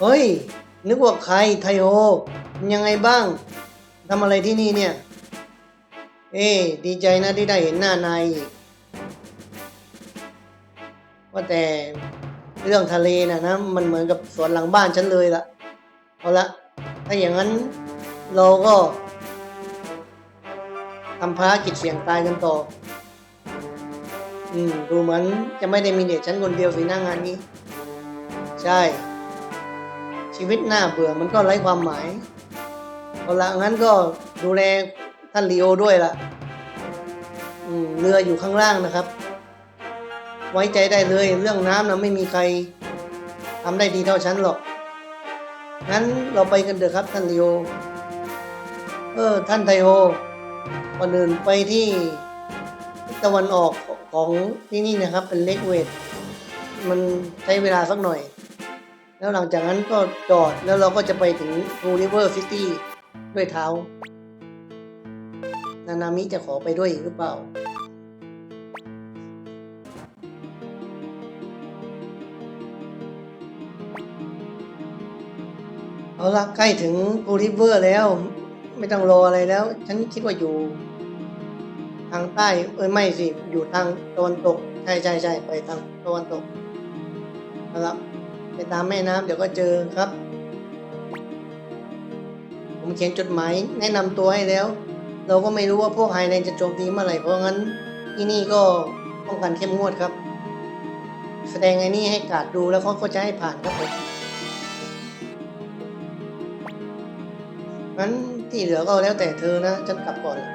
เฮ้ย นึกว่าใครไทโอมันยังไงบ้างทำอะไรที่นี่เนี่ย เอ้ดีใจนะที่ได้เห็นหน้านายอีกว่าแต่เรื่องทะเลน่ะนะมันเหมือนกับสวนหลังบ้านฉันเลยละเอาละถ้าอย่างนั้นเราก็ทำภารกิจเสี่ยงตายกันต่อ อืม ดูเหมือนจะไม่ได้มีเด็กฉันคนเดียวสิหน้างานนี้ ใช่ ชีวิตน่าเบื่อมันก็ไร้ความหมายเอาละงั้นก็ดูแลท่านลีโอด้วยล่ะเรืออยู่ข้างล่างนะครับ ไว้ใจได้เลยเรื่องน้ำนะไม่มีใครทำได้ดีเท่าฉันหรอก งั้นเราไปกันเถอะครับท่านลีโอ เออท่านไทโอก่อนอื่นไปที่ตะวันออกของที่นี่นะครับเป็นเล็กเวท มันใช้เวลาสักหน่อย แล้วหลังจากนั้นก็จอดแล้วเราก็จะไปถึง Blue River City ด้วยเท้า นานามิจะขอไปด้วยอีกหรือเปล่า เอาละใกล้ถึง Blue River แล้ว ไม่ต้องรออะไรแล้ว ฉันคิดว่าอยู่ ทางใต้ เอ้ยไม่สิ อยู่ทางตะวันตก ใช่ใช่ใช่ไปทางตะวันตกเอาละ ไปตามแม่น้ำเดี๋ยวก็เจอครับ ผมเขียนจดหมายแนะนำตัวให้แล้ว เราก็ไม่รู้ว่าพวกไฮแลนด์จะโจมตีเมื่อไหร่เพราะงั้น ที่นี่ก็ป้องกันเข้มงวดครับ แสดงไอ้นี่ให้กาดดูแล้วเขาก็จะให้ผ่านครับผมงั้นที่เหลือก็แล้วแต่เธอนะฉันกลับก่อนละ